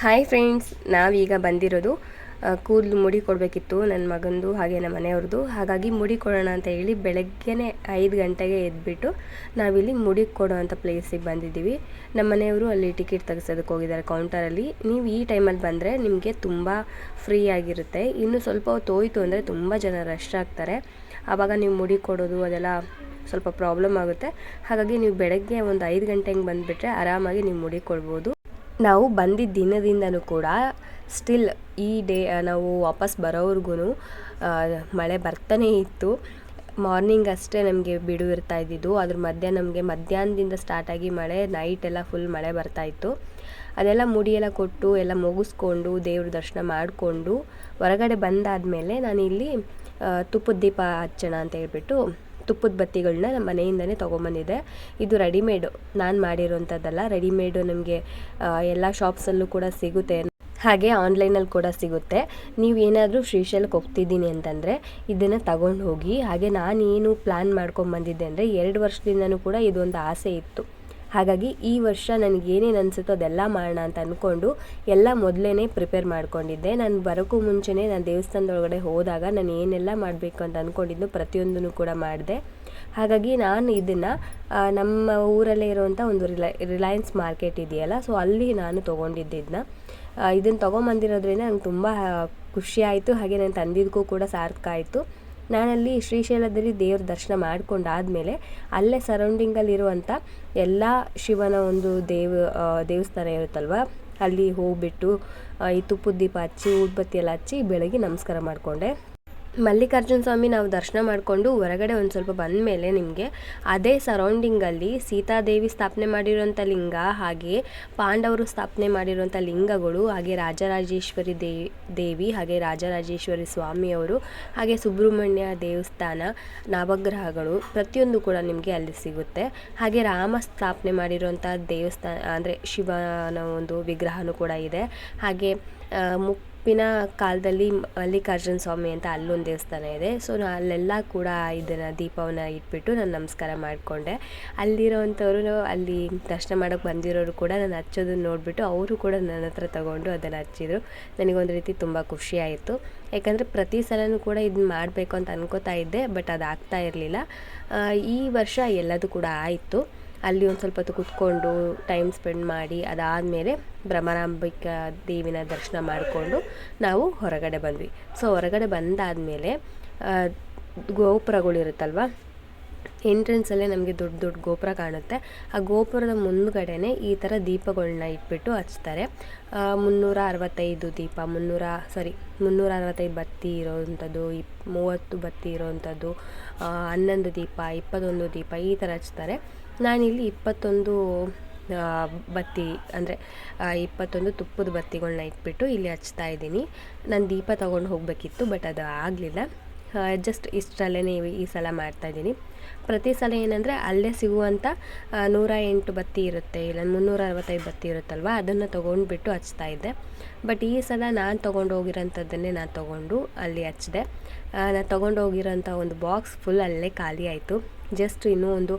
Hi friends ನಾವೀಗ ಬಂದಿರೋದು ಕೂದಲು ಮುಡಿ ಕೊಡಬೇಕಿತ್ತು ನನ್ನ ಮಗಂದು ಹಾಗೆ ನಮ್ಮ ಮನೆಯವ್ರದ್ದು. ಹಾಗಾಗಿ ಮುಡಿ ಕೊಡೋಣ ಅಂತ ಹೇಳಿ ಬೆಳಗ್ಗೆನೇ ಐದು ಗಂಟೆಗೆ ಎದ್ಬಿಟ್ಟು ನಾವಿಲ್ಲಿ ಮುಡಿ ಕೊಡೋವಂಥ ಪ್ಲೇಸಿಗೆ ಬಂದಿದ್ದೀವಿ. ನಮ್ಮ ಮನೆಯವರು ಅಲ್ಲಿ ಟಿಕೆಟ್ ತೆಗೆಸೋದಕ್ಕೆ ಹೋಗಿದ್ದಾರೆ ಕೌಂಟರಲ್ಲಿ ನೀವು ಈ ಟೈಮಲ್ಲಿ ಬಂದರೆ ನಿಮಗೆ ತುಂಬ ಫ್ರೀ ಆಗಿರುತ್ತೆ. ಇನ್ನು ಸ್ವಲ್ಪ ಹೊತ್ತು ಹೋಯ್ತು ಅಂದರೆ ತುಂಬ ಜನ ರಶ್ ಆಗ್ತಾರೆ. ಆವಾಗ ನೀವು ಮುಡಿ ಕೊಡೋದು ಅದೆಲ್ಲ ಸ್ವಲ್ಪ ಪ್ರಾಬ್ಲಮ್ ಆಗುತ್ತೆ. ಹಾಗಾಗಿ ನೀವು ಬೆಳಗ್ಗೆ ಒಂದು ಐದು ಗಂಟೆ ಹಂಗೆ ಬಂದುಬಿಟ್ರೆ ಆರಾಮಾಗಿ ನೀವು ಮುಡಿ ಕೊಡ್ಬೋದು. ನಾವು ಬಂದಿದ್ದ ದಿನದಿಂದನೂ ಕೂಡ ಸ್ಟಿಲ್ ಈ ಡೇ ನಾವು ವಾಪಸ್ ಬರೋವರೆಗೂ ಮಳೆ ಬರ್ತಾನೇ ಇತ್ತು. ಮಾರ್ನಿಂಗ್ ಅಷ್ಟೇ ನಮಗೆ ಬಿಡು ಇರ್ತಾ ಇದ್ದಿದ್ದು. ಅದ್ರ ಮಧ್ಯೆ ನಮಗೆ ಮಧ್ಯಾಹ್ನದಿಂದ ಸ್ಟಾರ್ಟ್ ಆಗಿ ಮಳೆ ನೈಟ್ ಎಲ್ಲ ಫುಲ್ ಮಳೆ ಬರ್ತಾ ಇತ್ತು. ಅದೆಲ್ಲ ಮುಡಿಯೆಲ್ಲ ಕೊಟ್ಟು, ಎಲ್ಲ ಮುಗಿಸ್ಕೊಂಡು, ದೇವ್ರ ದರ್ಶನ ಮಾಡಿಕೊಂಡು, ಹೊರಗಡೆ ಬಂದಾದ ಮೇಲೆ ನಾನಿಲ್ಲಿ ತುಪ್ಪದ ದೀಪ ಹಚ್ಚೋಣ ಅಂತ ಹೇಳ್ಬಿಟ್ಟು ತುಪ್ಪದ ಬತ್ತಿಗಳನ್ನ ನಮ್ಮ ಮನೆಯಿಂದನೇ ತೊಗೊಂಬಂದಿದ್ದೆ ಇದು ರೆಡಿಮೇಡು, ನಾನು ಮಾಡಿರೋಂಥದ್ದಲ್ಲ. ರೆಡಿಮೇಡು ನಮಗೆ ಎಲ್ಲ ಶಾಪ್ಸಲ್ಲೂ ಕೂಡ ಸಿಗುತ್ತೆ. ಹಾಗೆ ಆನ್ಲೈನಲ್ಲಿ ಕೂಡ ಸಿಗುತ್ತೆ. ನೀವು ಏನಾದರೂ ಶ್ರೀಶೈಲಕ್ಕೆ ಹೋಗ್ತಿದ್ದೀನಿ ಅಂತಂದರೆ ಇದನ್ನು ತಗೊಂಡು ಹೋಗಿ ಹಾಗೆ ನಾನೇನು ಪ್ಲ್ಯಾನ್ ಮಾಡ್ಕೊಂಬಂದಿದ್ದೆ ಅಂದರೆ ಎರಡು ವರ್ಷದಿಂದನೂ ಕೂಡ ಇದೊಂದು ಆಸೆ ಇತ್ತು. ಹಾಗಾಗಿ ಈ ವರ್ಷ ನನಗೆ ಏನೇನು ಅನಿಸುತ್ತೋ ಅದೆಲ್ಲ ಮಾಡೋಣ ಅಂತ ಅಂದ್ಕೊಂಡು ಎಲ್ಲ ಮೊದಲೇ ಪ್ರಿಪೇರ್ ಮಾಡ್ಕೊಂಡಿದ್ದೆ. ನಾನು ಬರೋಕ್ಕೂ ಮುಂಚೆನೇ ನಾನು ದೇವಸ್ಥಾನದೊಳಗಡೆ ಹೋದಾಗ ನಾನು ಏನೆಲ್ಲ ಮಾಡಬೇಕು ಅಂತ ಅಂದ್ಕೊಂಡಿದ್ದು ಪ್ರತಿಯೊಂದನ್ನು ಕೂಡ ಮಾಡಿದೆ. ಹಾಗಾಗಿ ನಾನು ಇದನ್ನು ನಮ್ಮ ಊರಲ್ಲೇ ಇರುವಂಥ ಒಂದು ರಿಲೈ, ರಿಲಯನ್ಸ್ ಮಾರ್ಕೆಟ್ ಇದೆಯಲ್ಲ, ಸೊ ಅಲ್ಲಿ ನಾನು ತೊಗೊಂಡಿದ್ದನ್ನ ಇದನ್ನು ತೊಗೊಂಬಂದಿರೋದ್ರಿಂದ ನಂಗೆ ತುಂಬ ಖುಷಿ ಆಯಿತು. ಹಾಗೆ ನಾನು ತಂದಿದ್ದಕ್ಕೂ ಕೂಡ ಸಾರ್ಥಕ ಆಯಿತು. ನಾನಲ್ಲಿ ಶ್ರೀಶೈಲದಲ್ಲಿ ದೇವ್ರ ದರ್ಶನ ಮಾಡ್ಕೊಂಡಾದಮೇಲೆ ಅಲ್ಲೇ ಸರೌಂಡಿಂಗಲ್ಲಿರುವಂಥ ಎಲ್ಲ ಶಿವನ ಒಂದು ದೇವ ದೇವಸ್ಥಾನ ಇರುತ್ತಲ್ವ? ಅಲ್ಲಿ ಹೋಗ್ಬಿಟ್ಟು ಈ ತುಪ್ಪದ ದೀಪ ಹಚ್ಚಿ, ಊದ್ಬತ್ತಿ ಎಲ್ಲ ಹಚ್ಚಿ ಬೆಳಗ್ಗೆ ನಮಸ್ಕಾರ ಮಾಡಿಕೊಂಡೆ. ಮಲ್ಲಿಕಾರ್ಜುನ ಸ್ವಾಮಿ ನಾವು ದರ್ಶನ ಮಾಡಿಕೊಂಡು ಹೊರಗಡೆ ಒಂದು ಸ್ವಲ್ಪ ಬಂದ ಮೇಲೆ ನಿಮಗೆ ಅದೇ ಸರೌಂಡಿಂಗಲ್ಲಿ ಸೀತಾದೇವಿ ಸ್ಥಾಪನೆ ಮಾಡಿರುವಂಥ ಲಿಂಗ ಹಾಗೆ ಪಾಂಡವರು ಸ್ಥಾಪನೆ ಮಾಡಿರುವಂಥ ಲಿಂಗಗಳು, ಹಾಗೆ ರಾಜರಾಜೇಶ್ವರಿ ದೇವಿ ದೇವಿ ಹಾಗೆ ರಾಜರಾಜೇಶ್ವರಿ ಸ್ವಾಮಿಯವರು ಹಾಗೆ ಸುಬ್ರಹ್ಮಣ್ಯ ದೇವಸ್ಥಾನ, ನವಗ್ರಹಗಳು ಪ್ರತಿಯೊಂದು ಕೂಡ ನಿಮಗೆ ಅಲ್ಲಿ ಸಿಗುತ್ತೆ. ಹಾಗೆ ರಾಮ ಸ್ಥಾಪನೆ ಮಾಡಿರುವಂಥ ದೇವಸ್ಥಾನ, ಅಂದರೆ ಶಿವನ ಒಂದು ವಿಗ್ರಹನೂ ಕೂಡ ಇದೆ. ಹಾಗೆ ಮುಕ್ ಮುಪ್ಪಿನ ಕಾಲದಲ್ಲಿ ಮಲ್ಲಿಕಾರ್ಜುನ ಸ್ವಾಮಿ ಅಂತ ಅಲ್ಲೊಂದು ದೇವಸ್ಥಾನ ಇದೆ. ಸೊ ನಾನು ಅಲ್ಲೆಲ್ಲ ಕೂಡ ಇದನ್ನು ದೀಪವನ್ನು ಇಟ್ಬಿಟ್ಟು ನಾನು ನಮಸ್ಕಾರ ಮಾಡಿಕೊಂಡೆ. ಅಲ್ಲಿರೋವಂಥವ್ರು ಅಲ್ಲಿ ದರ್ಶನ ಮಾಡೋಕ್ಕೆ ಬಂದಿರೋರು ಕೂಡ ನಾನು ಹಚ್ಚೋದನ್ನ ನೋಡಿಬಿಟ್ಟು ಅವರು ಕೂಡ ನನ್ನ ಹತ್ರ ತಗೊಂಡು ಅದನ್ನು ಹಚ್ಚಿದ್ರು. ನನಗೊಂದು ರೀತಿ ತುಂಬ ಖುಷಿಯಾಯಿತು ಯಾಕಂದರೆ ಪ್ರತಿ ಸಲವೂ ಕೂಡ ಇದನ್ನ ಮಾಡಬೇಕು ಅಂತ ಅನ್ಕೋತಾ ಇದ್ದೆ, ಬಟ್ ಅದು ಆಗ್ತಾ ಇರಲಿಲ್ಲ. ಈ ವರ್ಷ ಎಲ್ಲದೂ ಕೂಡ ಆಯಿತು. ಅಲ್ಲಿ ಒಂದು ಸ್ವಲ್ಪ ಹೊತ್ತು ಕುತ್ಕೊಂಡು ಟೈಮ್ ಸ್ಪೆಂಡ್ ಮಾಡಿ, ಅದಾದಮೇಲೆ ಭ್ರಮರಾಂಬಿಕ ದೇವಿನ ದರ್ಶನ ಮಾಡಿಕೊಂಡು ನಾವು ಹೊರಗಡೆ ಬಂದ್ವಿ. ಸೊ ಹೊರಗಡೆ ಬಂದಾದಮೇಲೆ ಗೋಪುರಗಳಿರುತ್ತಲ್ವ ಎಂಟ್ರೆನ್ಸಲ್ಲೇ ನಮಗೆ ದೊಡ್ಡ ದೊಡ್ಡ ಗೋಪುರ ಕಾಣುತ್ತೆ. ಆ ಗೋಪುರದ ಮುಂದ್ಗಡೆನೆ ಈ ಥರ ದೀಪಗಳನ್ನ ಇಟ್ಬಿಟ್ಟು ಹಚ್ತಾರೆ. ಮುನ್ನೂರ ಅರವತ್ತೈದು ದೀಪ, ಮುನ್ನೂರ ಸಾರಿ ಮುನ್ನೂರ ಅರವತ್ತೈದು ಬತ್ತಿ ಇರೋವಂಥದ್ದು, ಇಪ್, ಮೂವತ್ತು ಬತ್ತಿ ಇರೋವಂಥದ್ದು ಹನ್ನೊಂದು ದೀಪ, ಇಪ್ಪತ್ತೊಂದು ದೀಪ ಈ ಥರ ಹಚ್ತಾರೆ. ನಾನಿಲ್ಲಿ ಇಪ್ಪತ್ತೊಂದು ಬತ್ತಿ, ಅಂದರೆ ಇಪ್ಪತ್ತೊಂದು ತುಪ್ಪದ ಬತ್ತಿಗಳನ್ನ ಇಟ್ಬಿಟ್ಟು ಇಲ್ಲಿ ಹಚ್ತಾ ಇದ್ದೀನಿ. ನಾನು ದೀಪ ತೊಗೊಂಡು ಹೋಗಬೇಕಿತ್ತು, ಬಟ್ ಅದು ಆಗಲಿಲ್ಲ. ಜಸ್ಟ್ ಇಷ್ಟರಲ್ಲೇ ಈ ಸಲ ಮಾಡ್ತಾಯಿದ್ದೀನಿ ಪ್ರತಿ ಸಲ ಏನಂದರೆ, ಅಲ್ಲೇ ಸಿಗುವಂಥ ನೂರ ಎಂಟು ಬತ್ತಿ ಇರುತ್ತೆ, ಇಲ್ಲ ಮುನ್ನೂರ ಅರವತ್ತೈದು ಬತ್ತಿ ಇರುತ್ತಲ್ವ, ಅದನ್ನು ತೊಗೊಂಡ್ಬಿಟ್ಟು ಹಚ್ತಾ ಇದ್ದೆ. ಬಟ್ ಈ ಸಲ ನಾನು ತೊಗೊಂಡು ಹೋಗಿರೋಂಥದ್ದನ್ನೇ ನಾನು ತೊಗೊಂಡು ಅಲ್ಲಿ ಹಚ್ಚಿದೆ ನಾನು ತೊಗೊಂಡು ಹೋಗಿರೋಂಥ ಒಂದು ಬಾಕ್ಸ್ ಫುಲ್ ಅಲ್ಲೇ ಖಾಲಿ ಆಯಿತು. ಜಸ್ಟ್ ಇನ್ನೂ ಒಂದು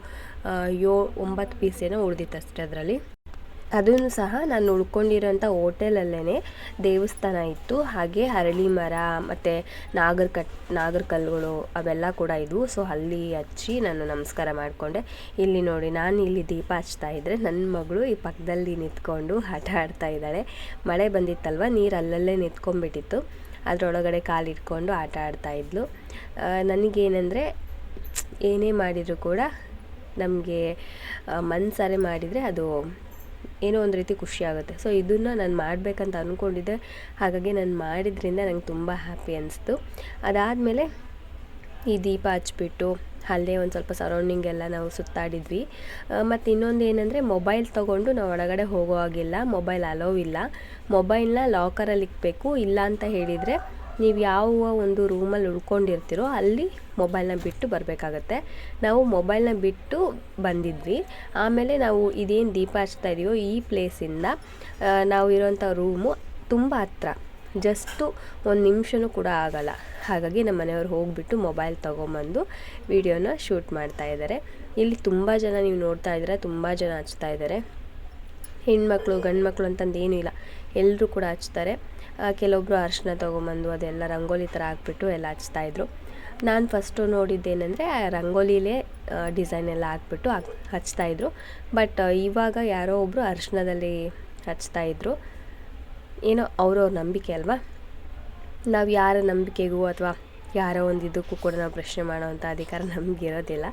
ಯೋ, ಒಂಬತ್ತು ಪೀಸ್ ಏನೋ ಉಳಿದಿತ್ತು ಅಷ್ಟೇ ಅದರಲ್ಲಿ. ಅದನ್ನು ಸಹ ನಾನು ಉಳ್ಕೊಂಡಿರೋಂಥ ಹೋಟೆಲಲ್ಲೇ ದೇವಸ್ಥಾನ ಇತ್ತು. ಹಾಗೆ ಹರಳಿ ಮರ, ಮತ್ತು ನಾಗರ ಕಟ್, ನಾಗರ ಕಲ್ಲುಗಳು ಅವೆಲ್ಲ ಕೂಡ ಇದ್ವು. ಸೊ ಅಲ್ಲಿ ಹಚ್ಚಿ ನಾನು ನಮಸ್ಕಾರ ಮಾಡಿಕೊಂಡೆ. ಇಲ್ಲಿ ನೋಡಿ ನಾನು ಇಲ್ಲಿ ದೀಪ ಹಚ್ತಾ ಇದ್ದರೆ ನನ್ನ ಮಗಳು ಈ ಪಕ್ಕದಲ್ಲಿ ನಿಂತ್ಕೊಂಡು ಆಟ ಆಡ್ತಾ ಇದ್ದಾಳೆ. ಮಳೆ ಬಂದಿತ್ತಲ್ವ? ನೀರು ಅಲ್ಲಲ್ಲೇ ನಿಂತ್ಕೊಂಡ್ಬಿಟ್ಟಿತ್ತು. ಅದರೊಳಗಡೆ ಕಾಲಿಟ್ಕೊಂಡು ಆಟ ಆಡ್ತಾ ಇದ್ಲು. ನನಗೇನೆಂದರೆ ಏನೇ ಮಾಡಿದರೂ ಕೂಡ ನಮಗೆ ಮನಸಾರೆ ಮಾಡಿದರೆ ಅದು ಏನೋ ಒಂದು ರೀತಿ ಖುಷಿ ಆಗುತ್ತೆ. ಸೊ ಇದನ್ನು ನಾನು ಮಾಡಬೇಕಂತ ಅಂದ್ಕೊಂಡಿದ್ದೆ ಹಾಗಾಗಿ ನಾನು ಮಾಡಿದ್ರಿಂದ ನಂಗೆ ತುಂಬ ಹ್ಯಾಪಿ ಅನಿಸ್ತು. ಅದಾದಮೇಲೆ ಈ ದೀಪ ಹಚ್ಬಿಟ್ಟು ಅಲ್ಲೇ ಒಂದು ಸ್ವಲ್ಪ ಸರೌಂಡಿಂಗ್ ಎಲ್ಲ ನಾವು ಸುತ್ತಾಡಿದ್ವಿ. ಮತ್ತು ಇನ್ನೊಂದು ಏನಂದರೆ ಮೊಬೈಲ್ ತೊಗೊಂಡು ನಾವು ಒಳಗಡೆ ಹೋಗೋ ಹಾಗಿಲ್ಲ ಮೊಬೈಲ್ ಅಲೋವ್ ಇಲ್ಲ. ಮೊಬೈಲ್ನ ಲಾಕರಲ್ಲಿ ಇಕ್ಬೇಕು, ಇಲ್ಲ ಅಂತ ಹೇಳಿದರೆ ನೀವು ಯಾವ ಒಂದು ರೂಮಲ್ಲಿ ಉಳ್ಕೊಂಡಿರ್ತೀರೋ ಅಲ್ಲಿ ಮೊಬೈಲ್ನ ಬಿಟ್ಟು ಬರಬೇಕಾಗತ್ತೆ. ನಾವು ಮೊಬೈಲ್ನ ಬಿಟ್ಟು ಬಂದಿದ್ವಿ. ಆಮೇಲೆ ನಾವು ಇದೇನು ದೀಪ ಹಚ್ತಾ ಇದೆಯೋ ಈ ಪ್ಲೇಸಿಂದ ನಾವು ಇರೋಂಥ ರೂಮು ತುಂಬ ಹತ್ರ. ಜಸ್ಟು ಒಂದು ನಿಮಿಷನೂ ಕೂಡ ಆಗಲ್ಲ. ಹಾಗಾಗಿ ನಮ್ಮ ಮನೆಯವ್ರು ಹೋಗಿಬಿಟ್ಟು ಮೊಬೈಲ್ ತೊಗೊಂಬಂದು ವಿಡಿಯೋನ ಶೂಟ್ ಮಾಡ್ತಾ ಇದ್ದಾರೆ. ಇಲ್ಲಿ ತುಂಬ ಜನ ನೀವು ನೋಡ್ತಾ ಇದ್ದೀರಾ, ತುಂಬ ಜನ ಹಚ್ತಾ ಇದ್ದಾರೆ. ಹೆಣ್ಮಕ್ಳು ಗಂಡು ಮಕ್ಕಳು ಅಂತಂದು ಏನೂ ಇಲ್ಲ. ಎಲ್ಲರೂ ಕೂಡ ಹಚ್ತಾರೆ. ಆ, ಕೆಲವೊಬ್ರು ಅರಿಶಿನ ತೊಗೊಂಬಂದು ಅದೆಲ್ಲ ರಂಗೋಲಿ ಥರ ಹಾಕ್ಬಿಟ್ಟು ಎಲ್ಲ ಹಚ್ತಾಯಿದ್ರು ನಾನು ಫಸ್ಟು ನೋಡಿದ್ದೇನೆಂದರೆ ರಂಗೋಲಿಲೇ ಡಿಸೈನ್ ಎಲ್ಲ ಹಾಕ್ಬಿಟ್ಟು ಹಾಕ್ ಹಚ್ತಾಯಿದ್ರು ಬಟ್ ಇವಾಗ ಯಾರೋ ಒಬ್ಬರು ಅರಿಶಿನದಲ್ಲಿ ಹಚ್ತಾಯಿದ್ರು ಏನೋ ಅವ್ರವ್ರ ನಂಬಿಕೆ ಅಲ್ವಾ? ನಾವು ಯಾರ ನಂಬಿಕೆಗೂ ಅಥವಾ ಯಾರೋ ಒಂದು ಇದಕ್ಕೂ ಕೂಡ ನಾವು ಪ್ರಶ್ನೆ ಮಾಡೋವಂಥ ಅಧಿಕಾರ ನಮಗಿರೋದಿಲ್ಲ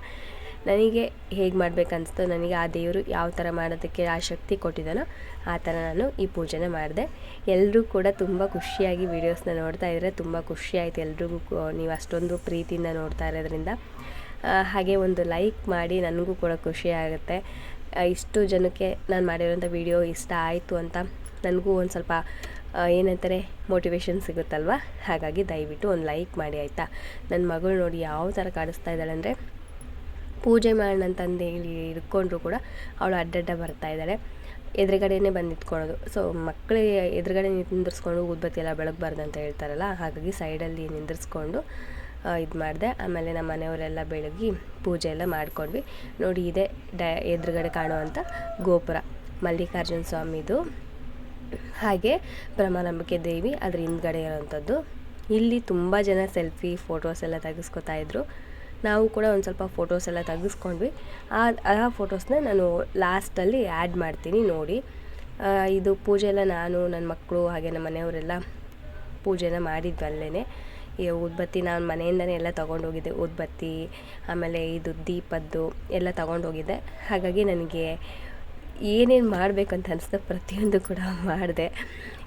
ನನಗೆ ಹೇಗೆ ಮಾಡಬೇಕನ್ನಿಸ್ತು ನನಗೆ ಆ ದೇವರು ಯಾವ ಥರ ಮಾಡೋದಕ್ಕೆ ಆ ಶಕ್ತಿ ಕೊಟ್ಟಿದ್ದಾನೋ ಆ ಥರ ನಾನು ಈ ಪೂಜೆನ ಮಾಡಿದೆ. ಎಲ್ಲರೂ ಕೂಡ ತುಂಬ ಖುಷಿಯಾಗಿ ವೀಡಿಯೋಸ್ನ ನೋಡ್ತಾ ಇದ್ದರೆ ತುಂಬ ಖುಷಿ ಆಯಿತು ಎಲ್ರಿಗೂ ನೀವು ಅಷ್ಟೊಂದು ಪ್ರೀತಿಯಿಂದ ನೋಡ್ತಾ ಇರೋದ್ರಿಂದ. ಹಾಗೆ ಒಂದು ಲೈಕ್ ಮಾಡಿ ನನಗೂ ಕೂಡ ಖುಷಿ ಆಗುತ್ತೆ. ಇಷ್ಟು ಜನಕ್ಕೆ ನಾನು ಮಾಡಿರೋಂಥ ವಿಡಿಯೋ ಇಷ್ಟ ಆಯಿತು ಅಂತ ನನಗೂ ಒಂದು ಸ್ವಲ್ಪ ಏನಂತಾರೆ ಮೋಟಿವೇಶನ್ ಸಿಗುತ್ತಲ್ವ? ಹಾಗಾಗಿ ದಯವಿಟ್ಟು ಒಂದು ಲೈಕ್ ಮಾಡಿ, ಆಯಿತಾ? ನನ್ನ ಮಗಳು ನೋಡಿ ಯಾವ ಥರ ಕಾಣಿಸ್ತಾ ಇದ್ದಾಳೆ ಅಂದರೆ ಪೂಜೆ ಮಾಡೋಣ ಹೇಳಿ ಇಟ್ಕೊಂಡ್ರು ಕೂಡ ಅವಳು ಅಡ್ಡಡ್ಡ ಬರ್ತಾ ಇದ್ದಾಳೆ. ಎದುರುಗಡೆನೇ ಬಂದು ನಿಂತ್ಕೊಳ್ಳೋದು ಸೊ ಮಕ್ಕಳಿಗೆ ಎದುರುಗಡೆ ನಿಂದಿರ್ಸ್ಕೊಂಡು ಉದ್ಬತ್ತಿ ಎಲ್ಲ ಬೆಳಗ್ಬಾರ್ದು ಅಂತ ಹೇಳ್ತಾರಲ್ಲ, ಹಾಗಾಗಿ ಸೈಡಲ್ಲಿ ನಿಂದಿರ್ಸ್ಕೊಂಡು ಇದು ಮಾಡಿದೆ. ಆಮೇಲೆ ನಮ್ಮ ಮನೆಯವರೆಲ್ಲ ಬೆಳಗ್ಗೆ ಪೂಜೆ ಎಲ್ಲ ಮಾಡ್ಕೊಂಡ್ವಿ. ನೋಡಿ ಇದೆ ಡ, ಎದುರುಗಡೆ ಕಾಣುವಂಥ ಗೋಪುರ, ಮಲ್ಲಿಕಾರ್ಜುನ ಸ್ವಾಮಿದು. ಹಾಗೆ ಬ್ರಹ್ಮನಂಬಿಕೆ ದೇವಿ ಅದ್ರ ಹಿಂದ್ಗಡೆ ಇರೋವಂಥದ್ದು ಇಲ್ಲಿ ತುಂಬ ಜನ ಸೆಲ್ಫಿ, ಫೋಟೋಸ್ ಎಲ್ಲ ತೆಗೆಸ್ಕೊತಾ ಇದ್ರು. ನಾವು ಕೂಡ ಒಂದು ಸ್ವಲ್ಪ ಫೋಟೋಸ್ ಎಲ್ಲ ತೆಗೆಸ್ಕೊಂಡ್ವಿ. ಆ ಆ ಫೋಟೋಸ್ನ ನಾನು ಲಾಸ್ಟಲ್ಲಿ ಆ್ಯಡ್ ಮಾಡ್ತೀನಿ ನೋಡಿ. ಇದು ಪೂಜೆ ಎಲ್ಲ ನಾನು ನನ್ನ ಮಕ್ಕಳು ಹಾಗೆ ನಮ್ಮ ಮನೆಯವರೆಲ್ಲ ಪೂಜೆನ ಮಾಡಿದ್ವಿ ಅಲ್ಲೇ ಈ ಉದ್ಬತ್ತಿ ನಾನು ಮನೆಯಿಂದನೇ ಎಲ್ಲ ತೊಗೊಂಡೋಗಿದ್ದೆ ಉದ್ಬತ್ತಿ ಆಮೇಲೆ ಇದು ದೀಪದ್ದು ಎಲ್ಲ ತೊಗೊಂಡೋಗಿದ್ದೆ. ಹಾಗಾಗಿ ನನಗೆ ಏನೇನು ಮಾಡಬೇಕಂತ ಅನಿಸ್ತು ಪ್ರತಿಯೊಂದು ಕೂಡ ಮಾಡಿದೆ.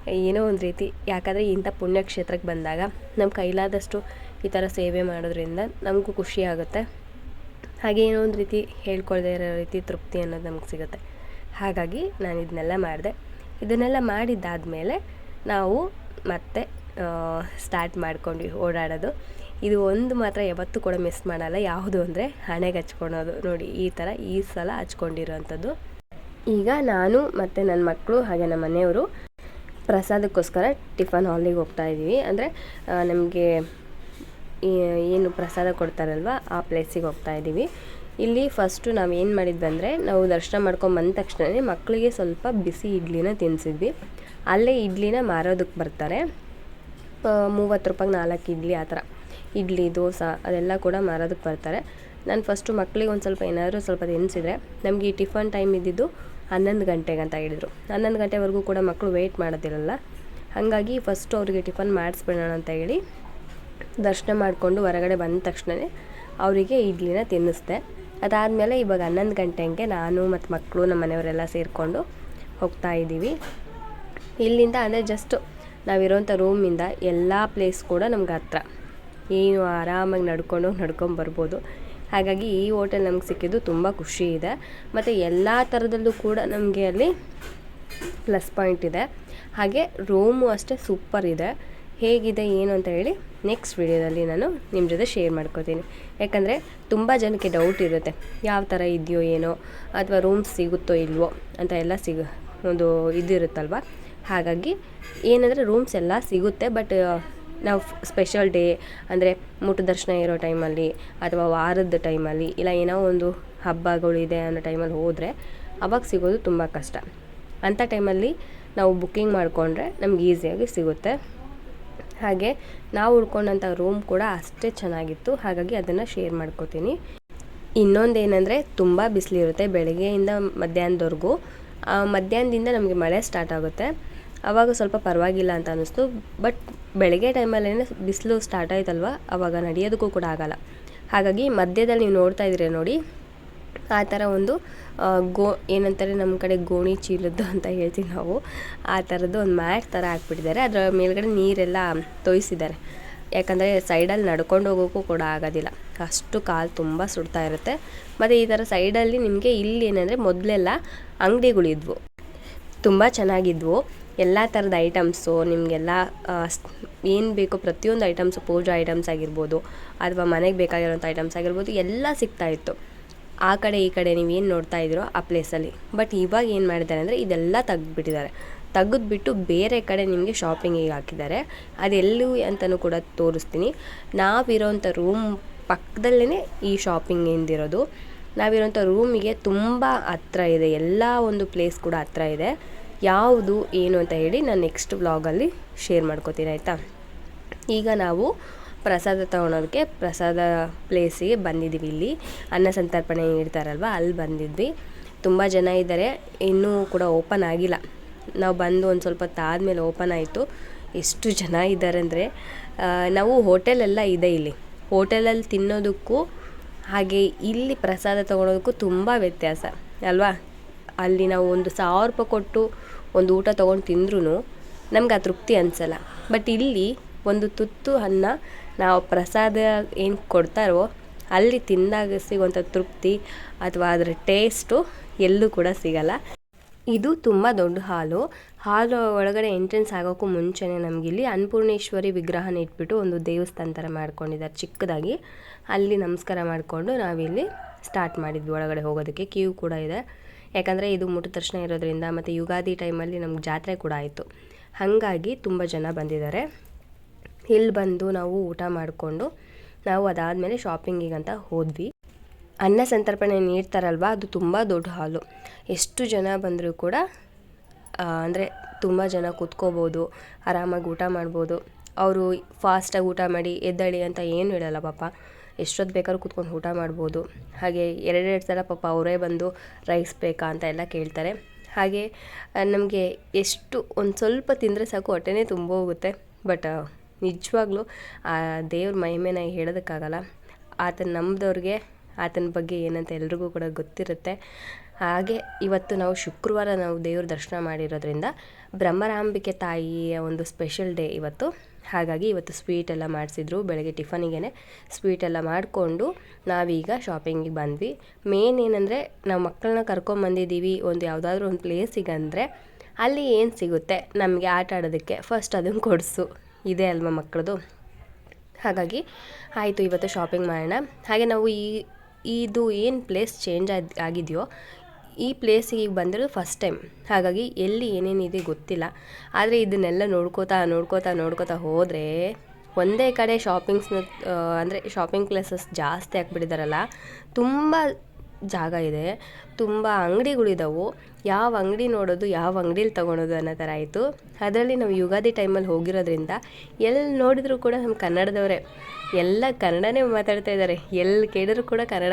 ಏನೋ ಒಂದು ರೀತಿ, ಯಾಕಂದರೆ ಇಂಥ ಪುಣ್ಯಕ್ಷೇತ್ರಕ್ಕೆ ಬಂದಾಗ ನಮ್ಮ ಕೈಲಾದಷ್ಟು ಈ ಥರ ಸೇವೆ ಮಾಡೋದ್ರಿಂದ ನಮಗೂ ಖುಷಿ ಆಗುತ್ತೆ. ಹಾಗೆ ಏನೋ ಒಂದು ರೀತಿ ಹೇಳ್ಕೊಳ್ದೇ ಇರೋ ರೀತಿ ತೃಪ್ತಿ ಅನ್ನೋದು ನಮ್ಗೆ ಸಿಗುತ್ತೆ. ಹಾಗಾಗಿ ನಾನು ಇದನ್ನೆಲ್ಲ ಮಾಡಿದೆ. ಇದನ್ನೆಲ್ಲ ಮಾಡಿದ್ದಾದಮೇಲೆ ನಾವು ಮತ್ತೆ ಸ್ಟಾರ್ಟ್ ಮಾಡ್ಕೊಂಡ್ವಿ ಓಡಾಡೋದು. ಇದು ಒಂದು ಮಾತ್ರ ಯಾವತ್ತೂ ಕೂಡ ಮಿಸ್ ಮಾಡಲ್ಲ. ಯಾವುದು ಅಂದರೆ ಹಣೆಗೆ ಹಚ್ಕೊಳೋದು. ನೋಡಿ, ಈ ಥರ ಈ ಸಲ ಹಚ್ಕೊಂಡಿರೋವಂಥದ್ದು ಈಗ ನಾನು ಮತ್ತು ನನ್ನ ಮಕ್ಕಳು ಹಾಗೆ ನಮ್ಮ ಮನೆಯವರು ಪ್ರಸಾದಕ್ಕೋಸ್ಕರ ಟಿಫನ್ ಹಾಲಿಗೆ ಹೋಗ್ತಾ ಇದ್ದೀವಿ. ಅಂದರೆ ನಮಗೆ ಏನು ಪ್ರಸಾದ ಕೊಡ್ತಾರಲ್ವ, ಆ ಪ್ಲೇಸಿಗೆ ಹೋಗ್ತಾ ಇದ್ದೀವಿ ಇಲ್ಲಿ ಫಸ್ಟು ನಾವು ಏನು ಮಾಡಿದ್ವಿ ಅಂದರೆ, ನಾವು ದರ್ಶನ ಮಾಡ್ಕೊಂಡು ಬಂದ ತಕ್ಷಣವೇ ಮಕ್ಕಳಿಗೆ ಸ್ವಲ್ಪ ಬಿಸಿ ಇಡ್ಲಿನ ತಿನ್ನಿಸಿದ್ವಿ ಅಲ್ಲೇ ಇಡ್ಲಿನ ಮಾರೋದಕ್ಕೆ ಬರ್ತಾರೆ. ಮೂವತ್ತು ರೂಪಾಯಿಗೆ ನಾಲ್ಕು ಇಡ್ಲಿ ಆ ಥರ. ಇಡ್ಲಿ, ದೋಸೆ, ಅದೆಲ್ಲ ಕೂಡ ಮಾರೋದಕ್ಕೆ ಬರ್ತಾರೆ. ನಾನು ಫಸ್ಟು ಮಕ್ಕಳಿಗೆ ಒಂದು ಸ್ವಲ್ಪ ಏನಾದರೂ ಸ್ವಲ್ಪ ತಿನ್ನಿಸಿದ್ರೆ ನಮಗೆ ಈ ಟಿಫನ್ ಟೈಮ್ ಇದ್ದಿದ್ದು ಹನ್ನೊಂದು ಗಂಟೆಗೆ ಅಂತ ಹೇಳಿದರು. ಹನ್ನೊಂದು ಗಂಟೆವರೆಗೂ ಕೂಡ ಮಕ್ಕಳು ವೆಯ್ಟ್ ಮಾಡೋದಿರಲ್ಲ. ಹಾಗಾಗಿ ಫಸ್ಟು ಅವರಿಗೆ ಟಿಫನ್ ಮಾಡಿಸ್ಬಿಡೋಣ ಅಂತ ಹೇಳಿ ದರ್ಶನ ಮಾಡಿಕೊಂಡು ಹೊರಗಡೆ ಬಂದ ತಕ್ಷಣವೇ ಅವರಿಗೆ ಇಡ್ಲಿನ ತಿನ್ನಿಸ್ದೆ. ಅದಾದಮೇಲೆ ಇವಾಗ ಹನ್ನೊಂದು ಗಂಟೆ ಹಂಗೆ ನಾನು ಮತ್ತು ಮಕ್ಕಳು ನಮ್ಮ ಮನೆಯವರೆಲ್ಲ ಸೇರಿಕೊಂಡು ಹೋಗ್ತಾ ಇದ್ದೀವಿ. ಇಲ್ಲಿಂದ ಅಂದರೆ ಜಸ್ಟ್ ನಾವಿರೋಂಥ ರೂಮಿಂದ ಎಲ್ಲ ಪ್ಲೇಸ್ ಕೂಡ ನಮ್ಗೆ ಹತ್ರ. ಏನು ಆರಾಮಾಗಿ ನಡ್ಕೊಂಡು ನಡ್ಕೊಂಡು ಬರ್ಬೋದು. ಹಾಗಾಗಿ ಈ ಹೋಟೆಲ್ ನಮ್ಗೆ ಸಿಕ್ಕಿದ್ದು ತುಂಬ ಖುಷಿ ಇದೆ. ಮತ್ತು ಎಲ್ಲ ಥರದಲ್ಲೂ ಕೂಡ ನಮಗೆ ಅಲ್ಲಿ ಪ್ಲಸ್ ಪಾಯಿಂಟ್ ಇದೆ. ಹಾಗೆ ರೂಮು ಅಷ್ಟೇ ಸೂಪರ್ ಇದೆ. ಹೇಗಿದೆ, ಏನು ಅಂತ ಹೇಳಿ ನೆಕ್ಸ್ಟ್ ವಿಡಿಯೋದಲ್ಲಿ ನಾನು ನಿಮ್ಮ ಜೊತೆ ಶೇರ್ ಮಾಡ್ಕೋತೀನಿ. ಯಾಕಂದರೆ ತುಂಬ ಜನಕ್ಕೆ ಡೌಟ್ ಇರುತ್ತೆ. ಯಾವ ಥರ ಇದೆಯೋ ಏನೋ, ಅಥವಾ ರೂಮ್ಸ್ ಸಿಗುತ್ತೋ ಇಲ್ವೋ ಅಂತ ಎಲ್ಲ ಸಿಗ, ಒಂದು ಇದಿರುತ್ತಲ್ವ ಹಾಗಾಗಿ ಏನಂದರೆ ರೂಮ್ಸ್ ಎಲ್ಲ ಸಿಗುತ್ತೆ ಬಟ್ ನಾವು ಸ್ಪೆಷಲ್ ಡೇ ಅಂದರೆ ಮುಟ್ಟು ದರ್ಶನ ಇರೋ ಟೈಮಲ್ಲಿ ಅಥವಾ ವಾರದ ಟೈಮಲ್ಲಿ ಇಲ್ಲ ಏನೋ ಒಂದು ಹಬ್ಬಗಳಿದೆ ಅನ್ನೋ ಟೈಮಲ್ಲಿ ಹೋದರೆ ಅವಾಗ ಸಿಗೋದು ತುಂಬ ಕಷ್ಟ. ಅಂಥ ಟೈಮಲ್ಲಿ ನಾವು ಬುಕ್ಕಿಂಗ್ ಮಾಡಿಕೊಂಡ್ರೆ ನಮ್ಗೆ ಈಸಿಯಾಗಿ ಸಿಗುತ್ತೆ. ಹಾಗೆ ನಾವು ಉಳ್ಕೊಂಡಂಥ ರೂಮ್ ಕೂಡ ಅಷ್ಟೇ ಚೆನ್ನಾಗಿತ್ತು. ಹಾಗಾಗಿ ಅದನ್ನು ಶೇರ್ ಮಾಡ್ಕೋತೀನಿ. ಇನ್ನೊಂದೇನೆಂದರೆ ತುಂಬ ಬಿಸಿಲಿರುತ್ತೆ ಬೆಳಗ್ಗೆಯಿಂದ ಮಧ್ಯಾಹ್ನದವರೆಗೂ. ಮಧ್ಯಾಹ್ನದಿಂದ ನಮಗೆ ಮಳೆ ಸ್ಟಾರ್ಟ್ ಆಗುತ್ತೆ. ಆವಾಗ ಸ್ವಲ್ಪ ಪರವಾಗಿಲ್ಲ ಅಂತ ಅನ್ನಿಸ್ತು. ಬಟ್ ಬೆಳಗ್ಗೆ ಟೈಮಲ್ಲೇ ಬಿಸಿಲು ಸ್ಟಾರ್ಟ್ ಆಯ್ತಲ್ವ? ಆವಾಗ ನಡೆಯೋದಕ್ಕೂ ಕೂಡ ಆಗಲ್ಲ. ಹಾಗಾಗಿ ಮಧ್ಯದಲ್ಲಿ ನೀವು ನೋಡ್ತಾ ಇದ್ದೀರ ನೋಡಿ ಆ ಥರ ಒಂದು ಗೋ, ಏನಂತಾರೆ ನಮ್ಮ ಕಡೆ ಗೋಣಿ ಚೀಲದ್ದು ಅಂತ ಹೇಳ್ತೀವಿ ನಾವು. ಆ ಥರದ್ದು ಒಂದು ಮ್ಯಾಟ್ ಥರ ಹಾಕ್ಬಿಟ್ಟಿದ್ದಾರೆ. ಅದರ ಮೇಲ್ಗಡೆ ನೀರೆಲ್ಲ ತೊಯ್ಸಿದ್ದಾರೆ. ಯಾಕಂದರೆ ಸೈಡಲ್ಲಿ ನಡ್ಕೊಂಡು ಹೋಗೋಕ್ಕೂ ಕೂಡ ಆಗೋದಿಲ್ಲ. ಅಷ್ಟು ಕಾಲು ತುಂಬ ಸುಡ್ತಾ ಇರುತ್ತೆ. ಮತ್ತು ಈ ಥರ ಸೈಡಲ್ಲಿ ನಿಮಗೆ ಇಲ್ಲಿ ಏನಂದರೆ ಮೊದಲೆಲ್ಲ ಅಂಗಡಿಗಳಿದ್ವು. ತುಂಬ ಚೆನ್ನಾಗಿದ್ವು. ಎಲ್ಲ ಥರದ ಐಟಮ್ಸು, ನಿಮಗೆಲ್ಲ ಏನು ಬೇಕೋ ಪ್ರತಿಯೊಂದು ಐಟಮ್ಸು ಪೂಜಾ ಐಟಮ್ಸ್ ಆಗಿರ್ಬೋದು, ಅಥವಾ ಮನೆಗೆ ಬೇಕಾಗಿರೋಂಥ ಐಟಮ್ಸ್ ಆಗಿರ್ಬೋದು, ಎಲ್ಲ ಸಿಗ್ತಾ ಇತ್ತು. ಆ ಕಡೆ ಈ ಕಡೆ ನೀವು ಏನು ನೋಡ್ತಾ ಇದ್ದೀರೋ ಆ ಪ್ಲೇಸಲ್ಲಿ ಬಟ್ ಇವಾಗ ಏನು ಮಾಡಿದ್ದಾರೆ ಅಂದರೆ ಇದೆಲ್ಲ ತೆಗ್ದುಬಿಟ್ಟಿದ್ದಾರೆ. ತೆಗೆದ್ಬಿಟ್ಟು ಬೇರೆ ಕಡೆ ನಿಮಗೆ ಶಾಪಿಂಗಿಗೆ ಹಾಕಿದ್ದಾರೆ. ಅದೆಲ್ಲೂ ಅಂತಲೂ ಕೂಡ ತೋರಿಸ್ತೀನಿ. ನಾವಿರೋಂಥ ರೂಮ್ ಪಕ್ಕದಲ್ಲೇ ಈ ಶಾಪಿಂಗ್ ಎಂದಿರೋದು ನಾವಿರೋಂಥ ರೂಮಿಗೆ ತುಂಬ ಹತ್ರ ಇದೆ. ಎಲ್ಲ ಒಂದು ಪ್ಲೇಸ್ ಕೂಡ ಹತ್ರ ಇದೆ. ಯಾವುದು ಏನು ಅಂತ ಹೇಳಿ ನಾನು ನೆಕ್ಸ್ಟ್ ವ್ಲಾಗಲ್ಲಿ ಶೇರ್ ಮಾಡ್ಕೋತೀನಿ, ಆಯಿತಾ? ಈಗ ನಾವು ಪ್ರಸಾದ ತೊಗೊಳೋದಕ್ಕೆ ಪ್ರಸಾದ ಪ್ಲೇಸಿಗೆ ಬಂದಿದ್ದೀವಿ ಇಲ್ಲಿ. ಅನ್ನ ಸಂತರ್ಪಣೆ ನೀಡ್ತಾರಲ್ವ, ಅಲ್ಲಿ ಬಂದಿದ್ವಿ. ತುಂಬ ಜನ ಇದ್ದಾರೆ, ಇನ್ನೂ ಕೂಡ ಓಪನ್ ಆಗಿಲ್ಲ. ನಾವು ಬಂದು ಒಂದು ಸ್ವಲ್ಪ ಹೊತ್ತಾದಮೇಲೆ ಓಪನ್ ಆಯಿತು. ಎಷ್ಟು ಜನ ಇದ್ದಾರೆ ಅಂದರೆ ನಾವು ಹೋಟೆಲೆಲ್ಲ ಇದೆ ಇಲ್ಲಿ. ಹೋಟೆಲಲ್ಲಿ ತಿನ್ನೋದಕ್ಕೂ, ಹಾಗೆ ಇಲ್ಲಿ ಪ್ರಸಾದ ತೊಗೊಳೋದಕ್ಕೂ ತುಂಬ ವ್ಯತ್ಯಾಸ, ಅಲ್ವಾ? ಅಲ್ಲಿ ನಾವು ಒಂದು ಸಾವಿರ ರೂಪಾಯಿ ಕೊಟ್ಟು ಒಂದು ಊಟ ತೊಗೊಂಡು ತಿಂದ್ರೂ ನಮ್ಗೆ ಆ ತೃಪ್ತಿ ಅನಿಸಲ್ಲ. ಬಟ್ ಇಲ್ಲಿ ಒಂದು ತುತ್ತು ಅನ್ನ ನಾವು ಪ್ರಸಾದ ಏನು ಕೊಡ್ತಾರೋ ಅಲ್ಲಿ ತಿಂದಾಗ ಸಿಗುವಂಥ ತೃಪ್ತಿ ಅಥವಾ ಅದರ ಟೇಸ್ಟು ಎಲ್ಲೂ ಕೂಡ ಸಿಗಲ್ಲ. ಇದು ತುಂಬ ದೊಡ್ಡ ಹಾಲು. ಹಾಲು ಒಳಗಡೆ ಎಂಟ್ರೆನ್ಸ್ ಆಗೋಕ್ಕೂ ಮುಂಚೆನೇ ನಮಗಿಲ್ಲಿ ಅನ್ನಪೂರ್ಣೇಶ್ವರಿ ವಿಗ್ರಹನ ಇಟ್ಬಿಟ್ಟು ಒಂದು ದೇವಸ್ಥಾನ ಥರ ಮಾಡ್ಕೊಂಡಿದ್ದಾರೆ, ಚಿಕ್ಕದಾಗಿ. ಅಲ್ಲಿ ನಮಸ್ಕಾರ ಮಾಡಿಕೊಂಡು ನಾವಿಲ್ಲಿ ಸ್ಟಾರ್ಟ್ ಮಾಡಿದ್ವಿ, ಒಳಗಡೆ ಹೋಗೋದಕ್ಕೆ ಕ್ಯೂ ಕೂಡ ಇದೆ. ಯಾಕಂದರೆ ಇದು ಮುಟ್ಟ ತಕ್ಷಣ ಇರೋದ್ರಿಂದ ಮತ್ತು ಯುಗಾದಿ ಟೈಮಲ್ಲಿ ನಮ್ಗೆ ಜಾತ್ರೆ ಕೂಡ ಆಯಿತು. ಹಾಗಾಗಿ ತುಂಬ ಜನ ಬಂದಿದ್ದಾರೆ. ಇಲ್ಲಿ ಬಂದು ನಾವು ಊಟ ಮಾಡಿಕೊಂಡು ನಾವು ಅದಾದಮೇಲೆ ಶಾಪಿಂಗಿಗಂತ ಹೋದ್ವಿ. ಅನ್ನ ಸಂತರ್ಪಣೆ ನೀಡ್ತಾರಲ್ವ, ಅದು ತುಂಬ ದೊಡ್ಡ ಹಾಲು. ಎಷ್ಟು ಜನ ಬಂದರೂ ಕೂಡ ಅಂದರೆ ತುಂಬ ಜನ ಕೂತ್ಕೋಬೋದು, ಆರಾಮಾಗಿ ಊಟ ಮಾಡ್ಬೋದು. ಅವರು ಫಾಸ್ಟಾಗಿ ಊಟ ಮಾಡಿ ಎದ್ದಳಿ ಅಂತ ಏನು ಹೇಳಲ್ಲ ಪಾಪ. ಎಷ್ಟೊತ್ತು ಬೇಕಾದ್ರೂ ಕೂತ್ಕೊಂಡು ಊಟ ಮಾಡ್ಬೋದು. ಹಾಗೆ ಎರಡೆರಡು ಸಲ ಪಾಪ ಅವರೇ ಬಂದು ರೈಸ್ ಬೇಕಾ ಅಂತ ಎಲ್ಲ ಕೇಳ್ತಾರೆ. ಹಾಗೆ, ನಮಗೆ ಎಷ್ಟು, ಒಂದು ಸ್ವಲ್ಪ ತಿಂದರೆ ಸಾಕು ಹೊಟ್ಟೆನೇ ತುಂಬ ಹೋಗುತ್ತೆ ಬಟ್ ನಿಜವಾಗ್ಲೂ ಆ ದೇವ್ರ ಮಹಿಮೆನ ಹೇಳೋದಕ್ಕಾಗಲ್ಲ. ಆತನ ನಂಬಿದವ್ರಿಗೆ, ಆತನ ಬಗ್ಗೆ ಏನಂತ ಎಲ್ರಿಗೂ ಕೂಡ ಗೊತ್ತಿರುತ್ತೆ. ಹಾಗೆ ಇವತ್ತು ನಾವು ಶುಕ್ರವಾರ ನಾವು ದೇವ್ರ ದರ್ಶನ ಮಾಡಿರೋದ್ರಿಂದ ಬ್ರಹ್ಮರಾಂಬಿಕೆ ತಾಯಿಯ ಒಂದು ಸ್ಪೆಷಲ್ ಡೇ ಇವತ್ತು. ಹಾಗಾಗಿ ಇವತ್ತು ಸ್ವೀಟ್ ಎಲ್ಲ ಮಾಡಿಸಿದ್ರು ಬೆಳಗ್ಗೆ ಟಿಫನಿಗೆ ಸ್ವೀಟ್ ಎಲ್ಲ ಮಾಡಿಕೊಂಡು ನಾವೀಗ ಶಾಪಿಂಗಿಗೆ ಬಂದ್ವಿ. ಮೇನ್ ಏನಂದರೆ ನಾವು ಮಕ್ಕಳನ್ನ ಕರ್ಕೊಂಬಂದಿದ್ದೀವಿ ಒಂದು ಯಾವುದಾದ್ರೂ ಒಂದು ಪ್ಲೇಸಿಗೆ ಅಂದರೆ ಅಲ್ಲಿ ಏನು ಸಿಗುತ್ತೆ? ನಮಗೆ ಆಟ ಆಡೋದಕ್ಕೆ ಫಸ್ಟ್ ಅದನ್ನು ಕೊಡಿಸು. ಇದೆ ಅಲ್ವಾ ಮಕ್ಕಳದು? ಹಾಗಾಗಿ ಆಯಿತು, ಇವತ್ತು ಶಾಪಿಂಗ್ ಮಾಡೋಣ. ಹಾಗೆ ನಾವು ಈ, ಇದು ಏನು ಪ್ಲೇಸ್ ಚೇಂಜ್ ಆಗಿದೆಯೋ, ಈ ಪ್ಲೇಸಿಗೆ ಈಗ ಫಸ್ಟ್ ಟೈಮ್ ಹಾಗಾಗಿ ಎಲ್ಲಿ ಏನೇನಿದೆ ಗೊತ್ತಿಲ್ಲ. ಆದರೆ ಇದನ್ನೆಲ್ಲ ನೋಡ್ಕೋತಾ ನೋಡ್ಕೋತಾ ನೋಡ್ಕೋತಾ ಹೋದರೆ ಒಂದೇ ಕಡೆ ಶಾಪಿಂಗ್ಸ್ನ ಅಂದರೆ ಶಾಪಿಂಗ್ ಪ್ಲೇಸಸ್ ಜಾಸ್ತಿ ಹಾಕ್ಬಿಟ್ಟಿದ್ದಾರಲ್ಲ ತುಂಬ ಜಾಗ ಇದೆ. ತುಂಬ ಅಂಗಡಿಗಳಿದಾವೆ. ಯಾವ ಅಂಗಡಿ ನೋಡೋದು, ಯಾವ ಅಂಗಡೀಲಿ ತೊಗೊಳೋದು ಅನ್ನೋ ಥರ ಆಯಿತು. ಅದರಲ್ಲಿ ನಾವು ಯುಗಾದಿ ಟೈಮಲ್ಲಿ ಹೋಗಿರೋದ್ರಿಂದ ಎಲ್ಲಿ ನೋಡಿದರೂ ಕೂಡ ನಮ್ಮ ಕನ್ನಡದವರೇ, ಎಲ್ಲ ಕನ್ನಡನೇ ಮಾತಾಡ್ತಾ ಇದ್ದಾರೆ. ಎಲ್ಲಿ ಕೇಳಿದ್ರು ಕೂಡ ಕನ್ನಡ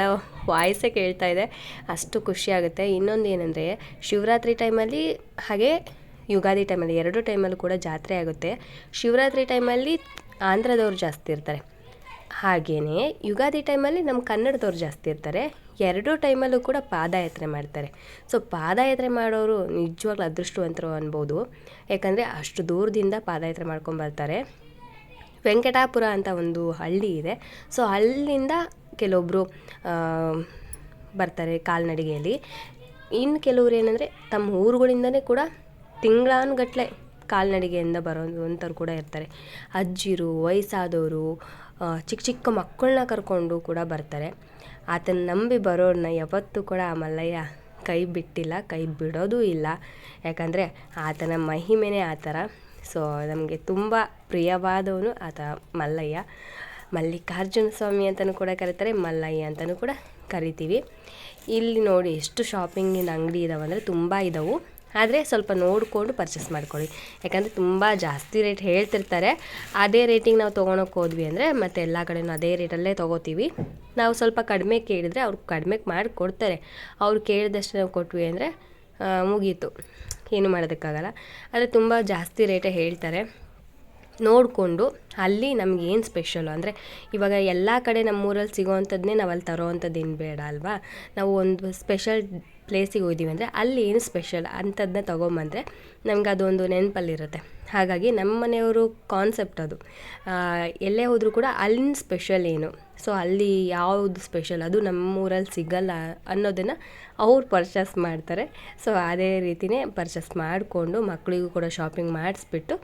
ವಾಯ್ಸೇ ಕೇಳ್ತಾ ಇದೆ. ಅಷ್ಟು ಖುಷಿ ಆಗುತ್ತೆ. ಇನ್ನೊಂದು ಏನಂದರೆ, ಶಿವರಾತ್ರಿ ಟೈಮಲ್ಲಿ ಹಾಗೆ ಯುಗಾದಿ ಟೈಮಲ್ಲಿ, ಎರಡು ಟೈಮಲ್ಲೂ ಕೂಡ ಜಾತ್ರೆ ಆಗುತ್ತೆ. ಶಿವರಾತ್ರಿ ಟೈಮಲ್ಲಿ ಆಂಧ್ರದವ್ರು ಜಾಸ್ತಿ ಇರ್ತಾರೆ. ಹಾಗೆಯೇ ಯುಗಾದಿ ಟೈಮಲ್ಲಿ ನಮ್ಮ ಕನ್ನಡದವ್ರು ಜಾಸ್ತಿ ಇರ್ತಾರೆ. ಎರಡೂ ಟೈಮಲ್ಲೂ ಕೂಡ ಪಾದಯಾತ್ರೆ ಮಾಡ್ತಾರೆ. ಸೊ ಪಾದಯಾತ್ರೆ ಮಾಡೋರು ನಿಜವಾಗ್ಲೂ ಅದೃಷ್ಟವಂತರು ಅನ್ಬೋದು. ಯಾಕಂದರೆ ಅಷ್ಟು ದೂರದಿಂದ ಪಾದಯಾತ್ರೆ ಮಾಡ್ಕೊಂಬರ್ತಾರೆ ವೆಂಕಟಾಪುರ ಅಂತ ಒಂದು ಹಳ್ಳಿ ಇದೆ. ಸೊ ಅಲ್ಲಿಂದ ಕೆಲವೊಬ್ಬರು ಬರ್ತಾರೆ ಕಾಲ್ನಡಿಗೆಯಲ್ಲಿ. ಇನ್ನು ಕೆಲವರು ಏನಂದರೆ ತಮ್ಮ ಊರುಗಳಿಂದನೇ ಕೂಡ ತಿಂಗಳಾನುಗಟ್ಲೆ ಕಾಲ್ನಡಿಗೆಯಿಂದ ಬರೋವಂಥವ್ರು ಕೂಡ ಇರ್ತಾರೆ. ಅಜ್ಜಿರು, ವಯಸ್ಸಾದವರು ಚಿಕ್ಕ ಚಿಕ್ಕ ಮಕ್ಕಳನ್ನ ಕರ್ಕೊಂಡು ಕೂಡ ಬರ್ತಾರೆ. ಆತನ ನಂಬಿ ಬರೋರನ್ನ ಯಾವತ್ತೂ ಕೂಡ ಆ ಮಲ್ಲಯ್ಯ ಕೈ ಬಿಟ್ಟಿಲ್ಲ, ಕೈ ಬಿಡೋದೂ ಇಲ್ಲ. ಯಾಕಂದರೆ ಆತನ ಮಹಿಮೆನೇ ಆ ಥರ. ಸೊ ನಮಗೆ ತುಂಬ ಪ್ರಿಯವಾದವನು ಆತ ಮಲ್ಲಯ್ಯ. ಮಲ್ಲಿಕಾರ್ಜುನ ಸ್ವಾಮಿ ಅಂತಲೂ ಕೂಡ ಕರೀತಾರೆ, ಮಲ್ಲಯ್ಯ ಅಂತಲೂ ಕೂಡ ಕರಿತೀವಿ. ಇಲ್ಲಿ ನೋಡಿ ಎಷ್ಟು ಶಾಪಿಂಗಿನ ಅಂಗಡಿ ಇದಾವೆ ಅಂದರೆ ತುಂಬ ಇದಾವೆ. ಆದರೆ ಸ್ವಲ್ಪ ನೋಡಿಕೊಂಡು ಪರ್ಚೇಸ್ ಮಾಡ್ಕೊಳ್ಳಿ. ಯಾಕಂದರೆ ತುಂಬ ಜಾಸ್ತಿ ರೇಟ್ ಹೇಳ್ತಿರ್ತಾರೆ. ಅದೇ ರೇಟಿಗೆ ನಾವು ತೊಗೊಳಕ್ಕೆ ಹೋದ್ವಿ ಅಂದರೆ ಮತ್ತೆ ಎಲ್ಲ ಕಡೆಯೂ ಅದೇ ರೇಟಲ್ಲೇ ತೊಗೋತೀವಿ. ನಾವು ಸ್ವಲ್ಪ ಕಡಿಮೆ ಕೇಳಿದರೆ ಅವ್ರು ಕಡಿಮೆ ಮಾಡಿ ಕೊಡ್ತಾರೆ ಅವ್ರು ಕೇಳಿದಷ್ಟು ನಾವು ಕೊಟ್ವಿ ಅಂದರೆ ಮುಗೀತು. ಏನು ಮಾಡೋದಕ್ಕಾಗಲ್ಲ. ಆದರೆ ತುಂಬ ಜಾಸ್ತಿ ರೇಟೇ ಹೇಳ್ತಾರೆ. ನೋಡಿಕೊಂಡು ಅಲ್ಲಿ ನಮ್ಗೆ ಏನು ಸ್ಪೆಷಲು ಅಂದರೆ ಇವಾಗ ಎಲ್ಲ ಕಡೆ ನಮ್ಮೂರಲ್ಲಿ ಸಿಗೋವಂಥದ್ದನ್ನೇ ನಾವು ಅಲ್ಲಿ ತರೋವಂಥದ್ದು ಏನು ಬೇಡ ಅಲ್ವಾ? ನಾವು ಒಂದು ಸ್ಪೆಷಲ್ ಪ್ಲೇಸಿಗೆ ಹೋಗಿದ್ದೀವಿ ಅಂದರೆ ಅಲ್ಲಿ ಏನು ಸ್ಪೆಷಲ್ ಅಂಥದ್ದನ್ನ ತೊಗೊಂಬಂದರೆ ನಮ್ಗೆ ಅದೊಂದು ನೆನಪಲ್ಲಿರುತ್ತೆ. ಹಾಗಾಗಿ ನಮ್ಮ ಮನೆಯವರು ಕಾನ್ಸೆಪ್ಟ್ ಅದು. ಎಲ್ಲೇ ಹೋದರೂ ಕೂಡ ಅಲ್ಲಿನ ಸ್ಪೆಷಲ್ ಏನು? ಸೊ ಅಲ್ಲಿ ಯಾವುದು ಸ್ಪೆಷಲ್ ಅದು ನಮ್ಮೂರಲ್ಲಿ ಸಿಗಲ್ಲ ಅನ್ನೋದನ್ನು ಅವ್ರು ಪರ್ಚೇಸ್ ಮಾಡ್ತಾರೆ. ಸೊ ಅದೇ ರೀತಿಯೇ ಪರ್ಚೇಸ್ ಮಾಡಿಕೊಂಡು ಮಕ್ಕಳಿಗೂ ಕೂಡ ಶಾಪಿಂಗ್ ಮಾಡಿಸ್ಬಿಟ್ಟು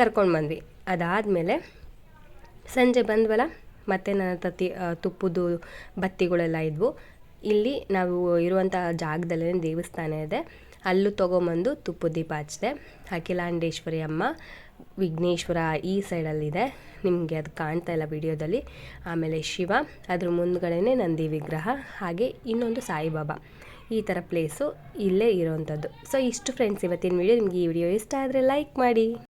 ಕರ್ಕೊಂಡು ಬಂದ್ವಿ. ಅದಾದಮೇಲೆ ಸಂಜೆ ಬಂದ್ವಲ್ಲ, ಮತ್ತು ನನ್ನ ತತ್ತಿ ತುಪ್ಪದ್ದು ಬತ್ತಿಗಳೆಲ್ಲ ಇದ್ವು. ಇಲ್ಲಿ ನಾವು ಇರುವಂಥ ಜಾಗದಲ್ಲೇ ದೇವಸ್ಥಾನ ಇದೆ. ಅಲ್ಲೂ ತೊಗೊಂಬಂದು ತುಪ್ಪು ದೀಪ ಹಚ್ಚಿದೆ. ಅಖಿಲಾಂಡೇಶ್ವರಿ ಅಮ್ಮ, ವಿಘ್ನೇಶ್ವರ ಈ ಸೈಡಲ್ಲಿದೆ ನಿಮಗೆ ಅದು ಕಾಣ್ತಾ ಇಲ್ಲ ವಿಡಿಯೋದಲ್ಲಿ ಆಮೇಲೆ ಶಿವ, ಅದ್ರ ಮುಂದ್ಗಡೆನೇ ನಂದಿ ವಿಗ್ರಹ, ಹಾಗೆ ಇನ್ನೊಂದು ಸಾಯಿಬಾಬಾ. ಈ ಥರ ಪ್ಲೇಸು ಇಲ್ಲೇ ಇರೋವಂಥದ್ದು ಸೊ ಇಷ್ಟು ಫ್ರೆಂಡ್ಸ್ ಇವತ್ತಿನ ವಿಡಿಯೋ ನಿಮಗೆ ಈ ವಿಡಿಯೋ ಇಷ್ಟ ಆದರೆ ಲೈಕ್ ಮಾಡಿ.